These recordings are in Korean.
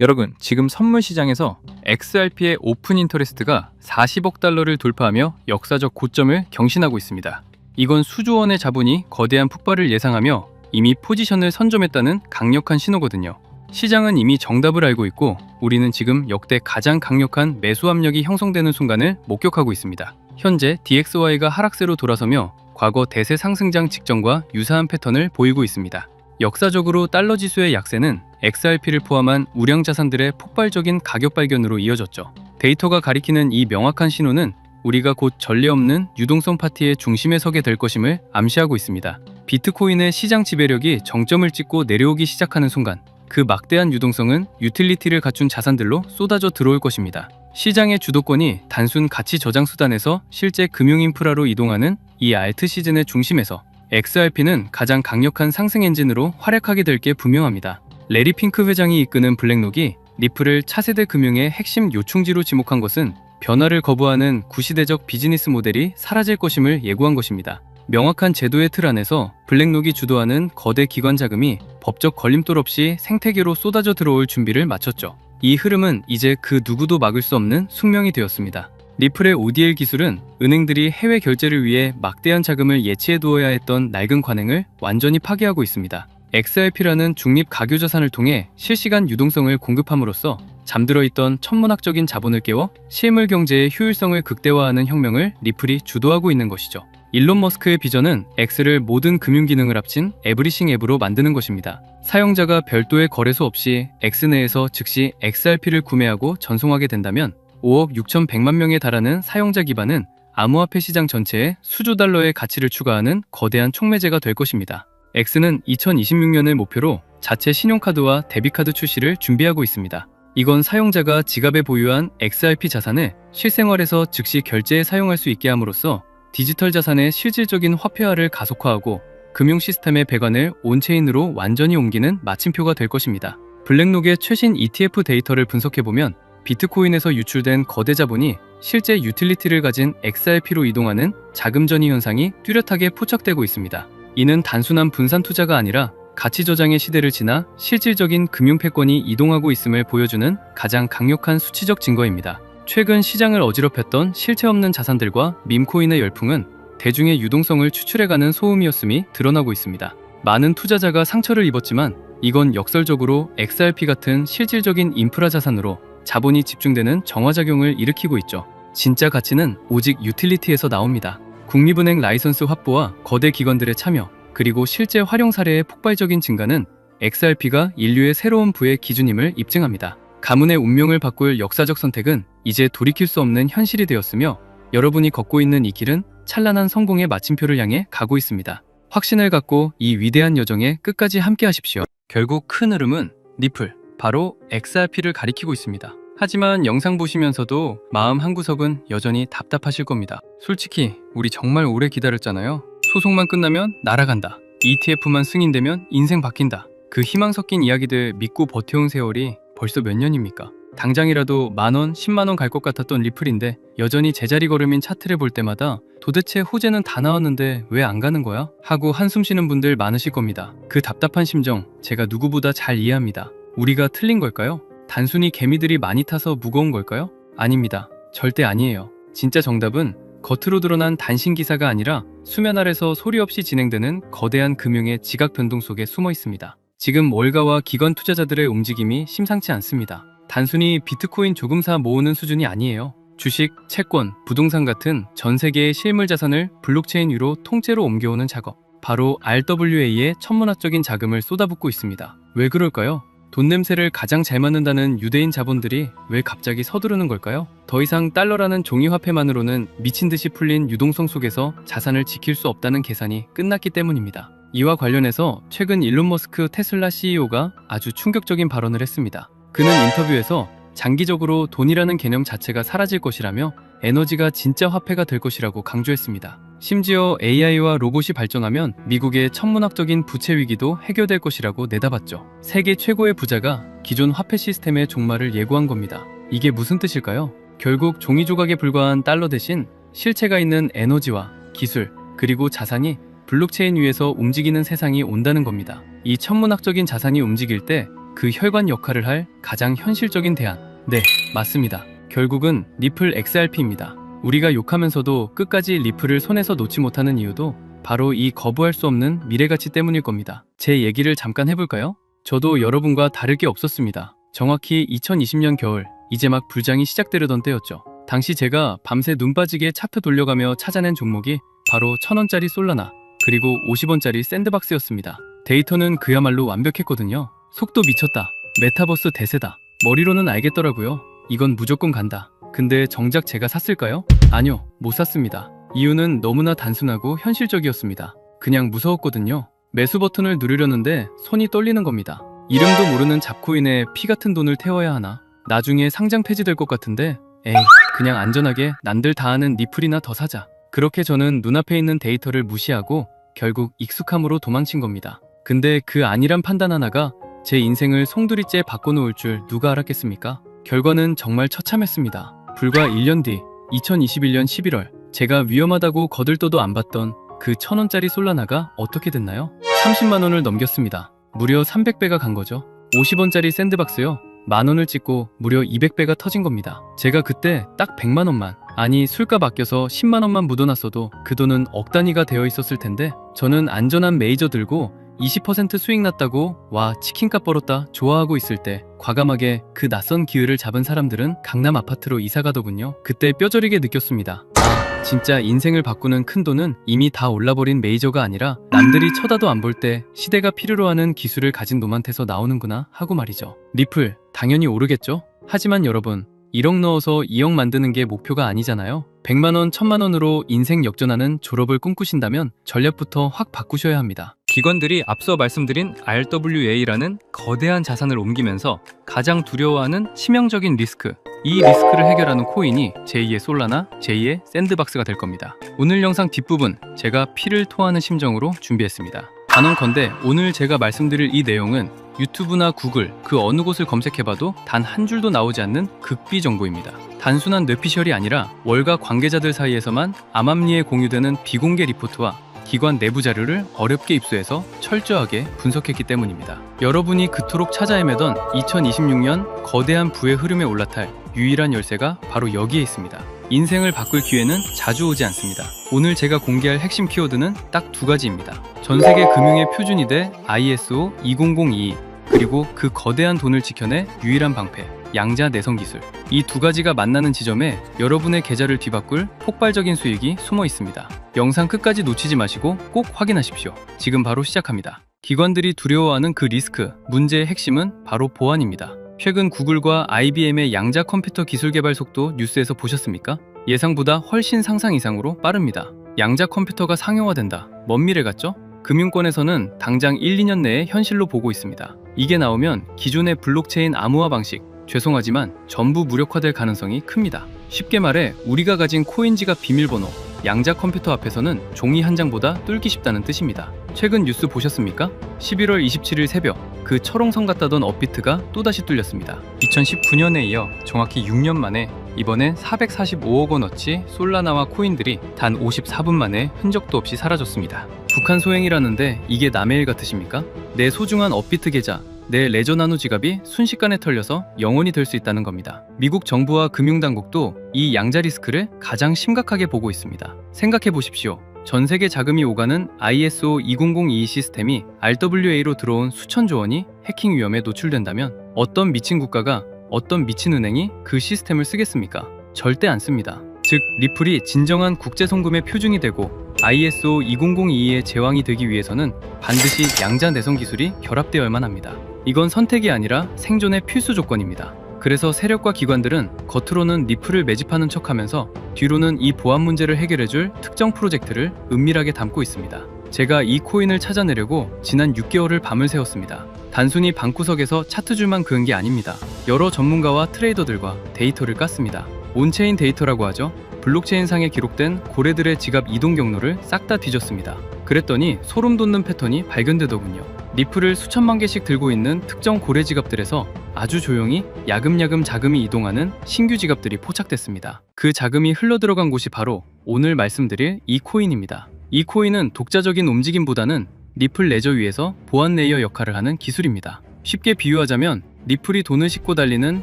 여러분, 지금 선물 시장에서 XRP의 오픈 인터레스트가 40억 달러를 돌파하며 역사적 고점을 경신하고 있습니다. 이건 수조 원의 자본이 거대한 폭발을 예상하며 이미 포지션을 선점했다는 강력한 신호거든요. 시장은 이미 정답을 알고 있고 우리는 지금 역대 가장 강력한 매수 압력이 형성되는 순간을 목격하고 있습니다. 현재 DXY가 하락세로 돌아서며 과거 대세 상승장 직전과 유사한 패턴을 보이고 있습니다. 역사적으로 달러 지수의 약세는 XRP를 포함한 우량 자산들의 폭발적인 가격 발견으로 이어졌죠. 데이터가 가리키는 이 명확한 신호는 우리가 곧 전례 없는 유동성 파티의 중심에 서게 될 것임을 암시하고 있습니다. 비트코인의 시장 지배력이 정점을 찍고 내려오기 시작하는 순간 그 막대한 유동성은 유틸리티를 갖춘 자산들로 쏟아져 들어올 것입니다. 시장의 주도권이 단순 가치 저장 수단에서 실제 금융 인프라로 이동하는 이 알트 시즌의 중심에서 XRP는 가장 강력한 상승 엔진으로 활약하게 될 게 분명합니다. 레리 핑크 회장이 이끄는 블랙록이 리플을 차세대 금융의 핵심 요충지로 지목한 것은 변화를 거부하는 구시대적 비즈니스 모델이 사라질 것임을 예고한 것입니다. 명확한 제도의 틀 안에서 블랙록이 주도하는 거대 기관 자금이 법적 걸림돌 없이 생태계로 쏟아져 들어올 준비를 마쳤죠. 이 흐름은 이제 그 누구도 막을 수 없는 숙명이 되었습니다. 리플의 ODL 기술은 은행들이 해외 결제를 위해 막대한 자금을 예치해 두어야 했던 낡은 관행을 완전히 파괴하고 있습니다. XRP라는 중립 가교 자산을 통해 실시간 유동성을 공급함으로써 잠들어 있던 천문학적인 자본을 깨워 실물 경제의 효율성을 극대화하는 혁명을 리플이 주도하고 있는 것이죠. 일론 머스크의 비전은 X를 모든 금융 기능을 합친 에브리싱 앱으로 만드는 것입니다. 사용자가 별도의 거래소 없이 X 내에서 즉시 XRP를 구매하고 전송하게 된다면 5억 6,100만 명에 달하는 사용자 기반은 암호화폐 시장 전체에 수조 달러의 가치를 추가하는 거대한 촉매제가 될 것입니다. X는 2026년을 목표로 자체 신용카드와 데비카드 출시를 준비하고 있습니다. 이건 사용자가 지갑에 보유한 XRP 자산을 실생활에서 즉시 결제에 사용할 수 있게 함으로써 디지털 자산의 실질적인 화폐화를 가속화하고 금융 시스템의 배관을 온체인으로 완전히 옮기는 마침표가 될 것입니다. 블랙록의 최신 ETF 데이터를 분석해보면 비트코인에서 유출된 거대 자본이 실제 유틸리티를 가진 XRP로 이동하는 자금 전이 현상이 뚜렷하게 포착되고 있습니다. 이는 단순한 분산 투자가 아니라 가치 저장의 시대를 지나 실질적인 금융 패권이 이동하고 있음을 보여주는 가장 강력한 수치적 증거입니다. 최근 시장을 어지럽혔던 실체 없는 자산들과 밈코인의 열풍은 대중의 유동성을 추출해가는 소음이었음이 드러나고 있습니다. 많은 투자자가 상처를 입었지만 이건 역설적으로 XRP 같은 실질적인 인프라 자산으로 자본이 집중되는 정화작용을 일으키고 있죠. 진짜 가치는 오직 유틸리티에서 나옵니다. 국립은행 라이선스 확보와 거대 기관들의 참여, 그리고 실제 활용 사례의 폭발적인 증가는 XRP가 인류의 새로운 부의 기준임을 입증합니다. 가문의 운명을 바꿀 역사적 선택은 이제 돌이킬 수 없는 현실이 되었으며 여러분이 걷고 있는 이 길은 찬란한 성공의 마침표를 향해 가고 있습니다. 확신을 갖고 이 위대한 여정에 끝까지 함께 하십시오. 결국 큰 흐름은 리플, 바로 XRP를 가리키고 있습니다. 하지만 영상 보시면서도 마음 한구석은 여전히 답답하실 겁니다. 솔직히 우리 정말 오래 기다렸잖아요. 소송만 끝나면 날아간다. ETF만 승인되면 인생 바뀐다. 그 희망 섞인 이야기들 믿고 버텨온 세월이 벌써 몇 년입니까? 당장이라도 만원, 10만원 갈 것 같았던 리플인데 여전히 제자리 걸음인 차트를 볼 때마다 도대체 호재는 다 나왔는데 왜 안 가는 거야? 하고 한숨 쉬는 분들 많으실 겁니다. 그 답답한 심정 제가 누구보다 잘 이해합니다. 우리가 틀린 걸까요? 단순히 개미들이 많이 타서 무거운 걸까요? 아닙니다. 절대 아니에요. 진짜 정답은 겉으로 드러난 단신 기사가 아니라 수면 아래서 소리 없이 진행되는 거대한 금융의 지각 변동 속에 숨어 있습니다. 지금 월가와 기관 투자자들의 움직임이 심상치 않습니다. 단순히 비트코인 조금 사 모으는 수준이 아니에요. 주식, 채권, 부동산 같은 전 세계의 실물 자산을 블록체인 위로 통째로 옮겨오는 작업. 바로 RWA의 천문학적인 자금을 쏟아붓고 있습니다. 왜 그럴까요? 돈 냄새를 가장 잘 맡는다는 유대인 자본들이 왜 갑자기 서두르는 걸까요? 더 이상 달러라는 종이 화폐만으로는 미친 듯이 풀린 유동성 속에서 자산을 지킬 수 없다는 계산이 끝났기 때문입니다. 이와 관련해서 최근 일론 머스크 테슬라 CEO가 아주 충격적인 발언을 했습니다. 그는 인터뷰에서 장기적으로 돈이라는 개념 자체가 사라질 것이라며 에너지가 진짜 화폐가 될 것이라고 강조했습니다. 심지어 AI와 로봇이 발전하면 미국의 천문학적인 부채 위기도 해결될 것이라고 내다봤죠. 세계 최고의 부자가 기존 화폐 시스템의 종말을 예고한 겁니다. 이게 무슨 뜻일까요? 결국 종이 조각에 불과한 달러 대신 실체가 있는 에너지와 기술, 그리고 자산이 블록체인 위에서 움직이는 세상이 온다는 겁니다. 이 천문학적인 자산이 움직일 때 그 혈관 역할을 할 가장 현실적인 대안. 네, 맞습니다. 결국은 리플 XRP입니다. 우리가 욕하면서도 끝까지 리플을 손에서 놓지 못하는 이유도 바로 이 거부할 수 없는 미래가치 때문일 겁니다. 제 얘기를 잠깐 해볼까요? 저도 여러분과 다를 게 없었습니다. 정확히 2020년 겨울, 이제 막 불장이 시작되려던 때였죠. 당시 제가 밤새 눈 빠지게 차트 돌려가며 찾아낸 종목이 바로 1000원짜리 솔라나, 그리고 50원짜리 샌드박스였습니다. 데이터는 그야말로 완벽했거든요. 속도 미쳤다. 메타버스 대세다. 머리로는 알겠더라고요. 이건 무조건 간다. 근데 정작 제가 샀을까요? 아니요, 못 샀습니다. 이유는 너무나 단순하고 현실적이었습니다. 그냥 무서웠거든요. 매수 버튼을 누르려는데 손이 떨리는 겁니다. 이름도 모르는 잡코인에 피 같은 돈을 태워야 하나? 나중에 상장 폐지될 것 같은데, 에이, 그냥 안전하게 난들 다 아는 니플이나 더 사자. 그렇게 저는 눈앞에 있는 데이터를 무시하고 결국 익숙함으로 도망친 겁니다. 근데 그 아니란 판단 하나가 제 인생을 송두리째 바꿔놓을 줄 누가 알았겠습니까? 결과는 정말 처참했습니다. 불과 1년 뒤 2021년 11월 제가 위험하다고 거들떠도 안 봤던 그 천원짜리 솔라나가 어떻게 됐나요? 30만 원을 넘겼습니다. 무려 300배가 간 거죠. 50원짜리 샌드박스요. 만 원을 찍고 무려 200배가 터진 겁니다. 제가 그때 딱 100만 원만 아니 술값 아껴서 10만 원만 묻어놨어도 그 돈은 억 단위가 되어 있었을 텐데 저는 안전한 메이저 들고 20% 수익 났다고 와 치킨값 벌었다 좋아하고 있을 때 과감하게 그 낯선 기회를 잡은 사람들은 강남 아파트로 이사 가더군요. 그때 뼈저리게 느꼈습니다. 아, 진짜 인생을 바꾸는 큰 돈은 이미 다 올라버린 메이저가 아니라 남들이 쳐다도 안 볼 때 시대가 필요로 하는 기술을 가진 놈한테서 나오는구나 하고 말이죠. 리플 당연히 오르겠죠? 하지만 여러분 1억 넣어서 2억 만드는 게 목표가 아니잖아요. 100만원, 1000만원으로 인생 역전하는 졸업을 꿈꾸신다면 전략부터 확 바꾸셔야 합니다. 기관들이 앞서 말씀드린 RWA라는 거대한 자산을 옮기면서 가장 두려워하는 치명적인 리스크, 이 리스크를 해결하는 코인이 제2의 솔라나, 제2의 샌드박스가 될 겁니다. 오늘 영상 뒷부분 제가 피를 토하는 심정으로 준비했습니다. 단언컨대 오늘 제가 말씀드릴 이 내용은 유튜브나 구글 그 어느 곳을 검색해봐도 단 한 줄도 나오지 않는 극비 정보입니다. 단순한 뇌피셜이 아니라 월가 관계자들 사이에서만 암암리에 공유되는 비공개 리포트와 기관 내부 자료를 어렵게 입수해서 철저하게 분석했기 때문입니다. 여러분이 그토록 찾아 헤매던 2026년 거대한 부의 흐름에 올라탈 유일한 열쇠가 바로 여기에 있습니다. 인생을 바꿀 기회는 자주 오지 않습니다. 오늘 제가 공개할 핵심 키워드는 딱 두 가지입니다. 전 세계 금융의 표준이 돼 ISO 20022 그리고 그 거대한 돈을 지켜내 유일한 방패 양자 내성 기술. 이 두 가지가 만나는 지점에 여러분의 계좌를 뒤바꿀 폭발적인 수익이 숨어 있습니다. 영상 끝까지 놓치지 마시고 꼭 확인하십시오. 지금 바로 시작합니다. 기관들이 두려워하는 그 리스크, 문제의 핵심은 바로 보안입니다. 최근 구글과 IBM의 양자 컴퓨터 기술 개발 속도 뉴스에서 보셨습니까? 예상보다 훨씬 상상 이상으로 빠릅니다. 양자 컴퓨터가 상용화된다. 먼 미래 같죠? 금융권에서는 당장 1, 2년 내에 현실로 보고 있습니다. 이게 나오면 기존의 블록체인 암호화 방식, 죄송하지만 전부 무력화될 가능성이 큽니다. 쉽게 말해 우리가 가진 코인 지갑 비밀번호, 양자 컴퓨터 앞에서는 종이 한 장보다 뚫기 쉽다는 뜻입니다. 최근 뉴스 보셨습니까? 11월 27일 새벽 그 철옹성 같다던 업비트가 또다시 뚫렸습니다. 2019년에 이어 정확히 6년 만에 이번엔 445억 원어치 솔라나와 코인들이 단 54분 만에 흔적도 없이 사라졌습니다. 북한 소행이라는데 이게 남의 일 같으십니까? 내 소중한 업비트 계좌, 내 레저 나노 지갑이 순식간에 털려서 영원이 될 수 있다는 겁니다. 미국 정부와 금융당국도 이 양자 리스크를 가장 심각하게 보고 있습니다. 생각해 보십시오. 전 세계 자금이 오가는 ISO 20022 시스템이 RWA로 들어온 수천조 원이 해킹 위험에 노출된다면 어떤 미친 국가가 어떤 미친 은행이 그 시스템을 쓰겠습니까? 절대 안 씁니다. 즉, 리플이 진정한 국제 송금의 표준이 되고 ISO 20022의 제왕이 되기 위해서는 반드시 양자 내성 기술이 결합되어야만 합니다. 이건 선택이 아니라 생존의 필수 조건입니다. 그래서 세력과 기관들은 겉으로는 리플을 매집하는 척하면서 뒤로는 이 보안 문제를 해결해줄 특정 프로젝트를 은밀하게 담고 있습니다. 제가 이 코인을 찾아내려고 지난 6개월을 밤을 새웠습니다. 단순히 방구석에서 차트줄만 그은 게 아닙니다. 여러 전문가와 트레이더들과 데이터를 깠습니다. 온체인 데이터라고 하죠. 블록체인 상에 기록된 고래들의 지갑 이동 경로를 싹 다 뒤졌습니다. 그랬더니 소름 돋는 패턴이 발견되더군요. 리플을 수천만 개씩 들고 있는 특정 고래 지갑들에서 아주 조용히 야금야금 자금이 이동하는 신규 지갑들이 포착됐습니다. 그 자금이 흘러들어간 곳이 바로 오늘 말씀드릴 이 코인입니다. 이 코인은 독자적인 움직임보다는 리플 레저 위에서 보안 레이어 역할을 하는 기술입니다. 쉽게 비유하자면 리플이 돈을 싣고 달리는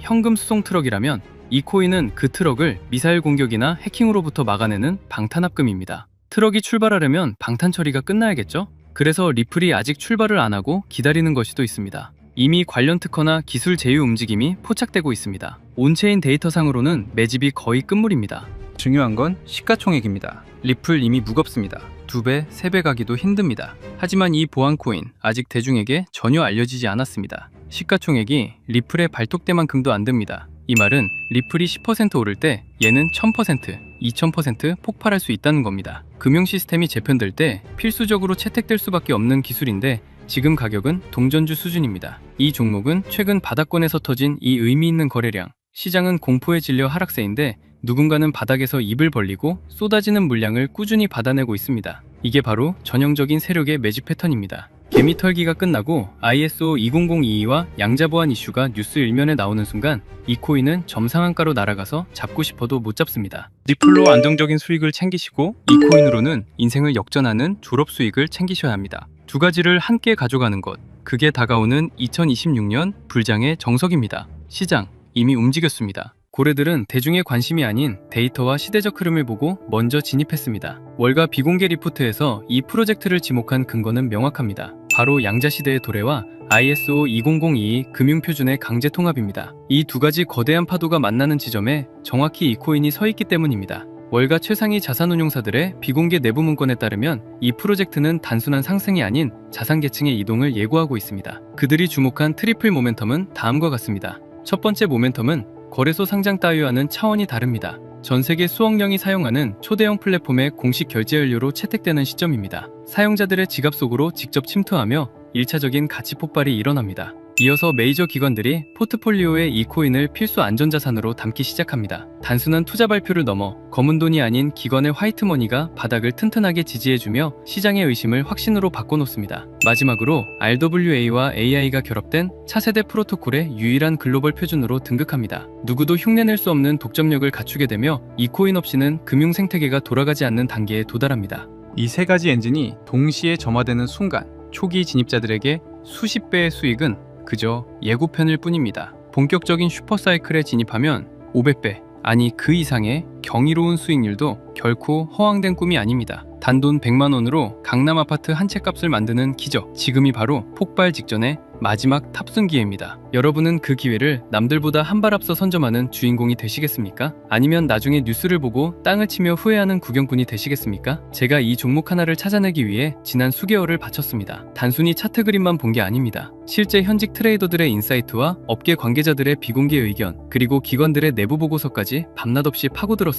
현금 수송 트럭이라면 이 코인은 그 트럭을 미사일 공격이나 해킹으로부터 막아내는 방탄합금입니다. 트럭이 출발하려면 방탄 처리가 끝나야겠죠? 그래서 리플이 아직 출발을 안 하고 기다리는 것이 또 있습니다. 이미 관련 특허나 기술 제휴 움직임이 포착되고 있습니다. 온체인 데이터상으로는 매집이 거의 끝물입니다. 중요한 건 시가총액입니다. 리플 이미 무겁습니다. 두 배, 세 배 가기도 힘듭니다. 하지만 이 보안 코인 아직 대중에게 전혀 알려지지 않았습니다. 시가총액이 리플의 발톱 때만큼도 안 됩니다. 이 말은 리플이 10% 오를 때 얘는 1000%, 2000% 폭발할 수 있다는 겁니다. 금융 시스템이 재편될 때 필수적으로 채택될 수밖에 없는 기술인데 지금 가격은 동전주 수준입니다. 이 종목은 최근 바닥권에서 터진 이 의미 있는 거래량, 시장은 공포에 질려 하락세인데 누군가는 바닥에서 입을 벌리고 쏟아지는 물량을 꾸준히 받아내고 있습니다. 이게 바로 전형적인 세력의 매집 패턴입니다. 개미 털기가 끝나고 ISO 20022와 양자 보안 이슈가 뉴스 일면에 나오는 순간 이 코인은 점상한가로 날아가서 잡고 싶어도 못 잡습니다. 리플로 안정적인 수익을 챙기시고 이 코인으로는 인생을 역전하는 졸업 수익을 챙기셔야 합니다. 두 가지를 함께 가져가는 것. 그게 다가오는 2026년 불장의 정석입니다. 시장 이미 움직였습니다. 고래들은 대중의 관심이 아닌 데이터와 시대적 흐름을 보고 먼저 진입했습니다. 월가 비공개 리포트에서 이 프로젝트를 지목한 근거는 명확합니다. 바로 양자시대의 도래와 ISO 20022 금융표준의 강제 통합입니다. 이 두 가지 거대한 파도가 만나는 지점에 정확히 이 코인이 서 있기 때문입니다. 월가 최상위 자산운용사들의 비공개 내부 문건에 따르면 이 프로젝트는 단순한 상승이 아닌 자산 계층의 이동을 예고하고 있습니다. 그들이 주목한 트리플 모멘텀은 다음과 같습니다. 첫 번째 모멘텀은 거래소 상장 따위와는 차원이 다릅니다. 전 세계 수억 명이 사용하는 초대형 플랫폼의 공식 결제 연료로 채택되는 시점입니다. 사용자들의 지갑 속으로 직접 침투하며 1차적인 가치 폭발이 일어납니다. 이어서 메이저 기관들이 포트폴리오에 이 코인을 필수 안전자산으로 담기 시작합니다. 단순한 투자 발표를 넘어 검은 돈이 아닌 기관의 화이트머니가 바닥을 튼튼하게 지지해주며 시장의 의심을 확신으로 바꿔놓습니다. 마지막으로 RWA와 AI가 결합된 차세대 프로토콜의 유일한 글로벌 표준으로 등극합니다. 누구도 흉내낼 수 없는 독점력을 갖추게 되며 이 코인 없이는 금융 생태계가 돌아가지 않는 단계에 도달합니다. 이 세 가지 엔진이 동시에 점화되는 순간 초기 진입자들에게 수십 배의 수익은 그저 예고편일 뿐입니다. 본격적인 슈퍼사이클에 진입하면 500배, 아니 그 이상의 경이로운 수익률도 결코 허황된 꿈이 아닙니다. 단돈 100만 원으로 강남 아파트 한 채 값을 만드는 기적. 지금이 바로 폭발 직전의 마지막 탑승 기회입니다. 여러분은 그 기회를 남들보다 한 발 앞서 선점하는 주인공이 되시겠습니까? 아니면 나중에 뉴스를 보고 땅을 치며 후회하는 구경꾼이 되시겠습니까? 제가 이 종목 하나를 찾아내기 위해 지난 수개월을 바쳤습니다. 단순히 차트 그림만 본 게 아닙니다. 실제 현직 트레이더들의 인사이트와 업계 관계자들의 비공개 의견, 그리고 기관들의 내부 보고서까지 밤낮 없이 파고들었습니다.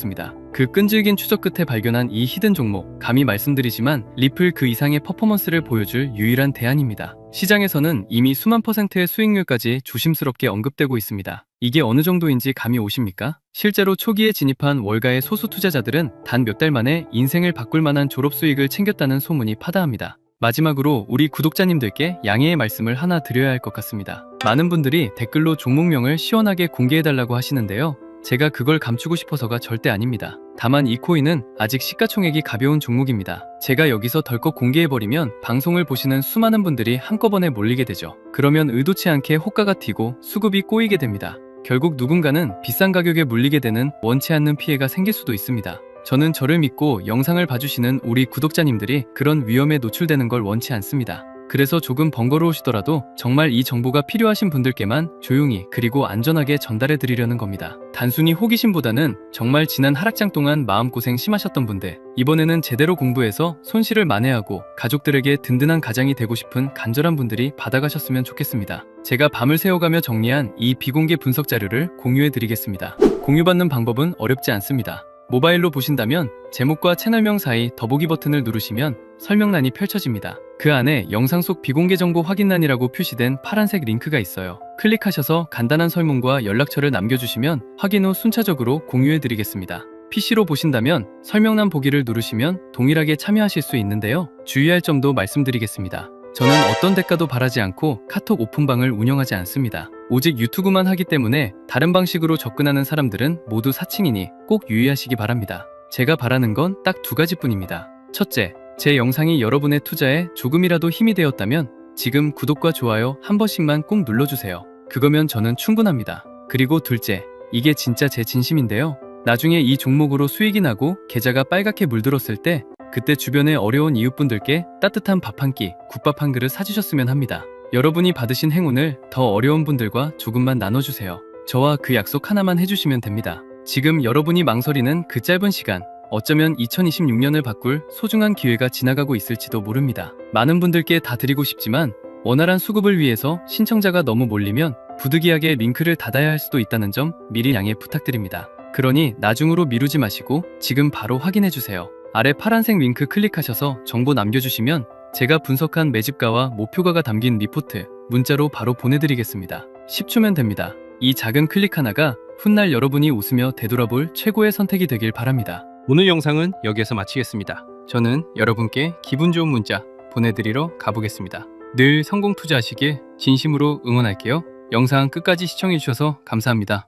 그 끈질긴 추적 끝에 발견한 이 히든 종목, 감히 말씀드리지만 리플 그 이상의 퍼포먼스를 보여줄 유일한 대안입니다. 시장에서는 이미 수만 퍼센트의 수익률까지 조심스럽게 언급되고 있습니다. 이게 어느 정도인지 감이 오십니까? 실제로 초기에 진입한 월가의 소수 투자자들은 단 몇 달 만에 인생을 바꿀 만한 졸업 수익을 챙겼다는 소문이 파다합니다. 마지막으로 우리 구독자님들께 양해의 말씀을 하나 드려야 할 것 같습니다. 많은 분들이 댓글로 종목명을 시원하게 공개해달라고 하시는데요. 제가 그걸 감추고 싶어서가 절대 아닙니다. 다만 이 코인은 아직 시가총액이 가벼운 종목입니다. 제가 여기서 덜컥 공개해버리면 방송을 보시는 수많은 분들이 한꺼번에 몰리게 되죠. 그러면 의도치 않게 호가가 튀고 수급이 꼬이게 됩니다. 결국 누군가는 비싼 가격에 물리게 되는 원치 않는 피해가 생길 수도 있습니다. 저는 저를 믿고 영상을 봐주시는 우리 구독자님들이 그런 위험에 노출되는 걸 원치 않습니다. 그래서 조금 번거로우시더라도 정말 이 정보가 필요하신 분들께만 조용히 그리고 안전하게 전달해 드리려는 겁니다. 단순히 호기심보다는 정말 지난 하락장 동안 마음고생 심하셨던 분들, 이번에는 제대로 공부해서 손실을 만회하고 가족들에게 든든한 가장이 되고 싶은 간절한 분들이 받아가셨으면 좋겠습니다. 제가 밤을 새워가며 정리한 이 비공개 분석 자료를 공유해 드리겠습니다. 공유받는 방법은 어렵지 않습니다. 모바일로 보신다면 제목과 채널명 사이 더보기 버튼을 누르시면 설명란이 펼쳐집니다. 그 안에 영상 속 비공개 정보 확인란이라고 표시된 파란색 링크가 있어요. 클릭하셔서 간단한 설문과 연락처를 남겨주시면 확인 후 순차적으로 공유해 드리겠습니다. PC로 보신다면 설명란 보기를 누르시면 동일하게 참여하실 수 있는데요. 주의할 점도 말씀드리겠습니다. 저는 어떤 대가도 바라지 않고 카톡 오픈방을 운영하지 않습니다. 오직 유튜브만 하기 때문에 다른 방식으로 접근하는 사람들은 모두 사칭이니 꼭 유의하시기 바랍니다. 제가 바라는 건 딱 두 가지뿐입니다. 첫째, 제 영상이 여러분의 투자에 조금이라도 힘이 되었다면 지금 구독과 좋아요 한 번씩만 꼭 눌러주세요. 그거면 저는 충분합니다. 그리고 둘째, 이게 진짜 제 진심인데요. 나중에 이 종목으로 수익이 나고 계좌가 빨갛게 물들었을 때 그때 주변에 어려운 이웃분들께 따뜻한 밥 한 끼, 국밥 한 그릇 사주셨으면 합니다. 여러분이 받으신 행운을 더 어려운 분들과 조금만 나눠주세요. 저와 그 약속 하나만 해주시면 됩니다. 지금 여러분이 망설이는 그 짧은 시간, 어쩌면 2026년을 바꿀 소중한 기회가 지나가고 있을지도 모릅니다. 많은 분들께 다 드리고 싶지만 원활한 수급을 위해서 신청자가 너무 몰리면 부득이하게 링크를 닫아야 할 수도 있다는 점 미리 양해 부탁드립니다. 그러니 나중으로 미루지 마시고 지금 바로 확인해 주세요. 아래 파란색 링크 클릭하셔서 정보 남겨주시면 제가 분석한 매집가와 목표가가 담긴 리포트 문자로 바로 보내드리겠습니다. 10초면 됩니다. 이 작은 클릭 하나가 훗날 여러분이 웃으며 되돌아볼 최고의 선택이 되길 바랍니다. 오늘 영상은 여기에서 마치겠습니다. 저는 여러분께 기분 좋은 문자 보내드리러 가보겠습니다. 늘 성공 투자하시길 진심으로 응원할게요. 영상 끝까지 시청해주셔서 감사합니다.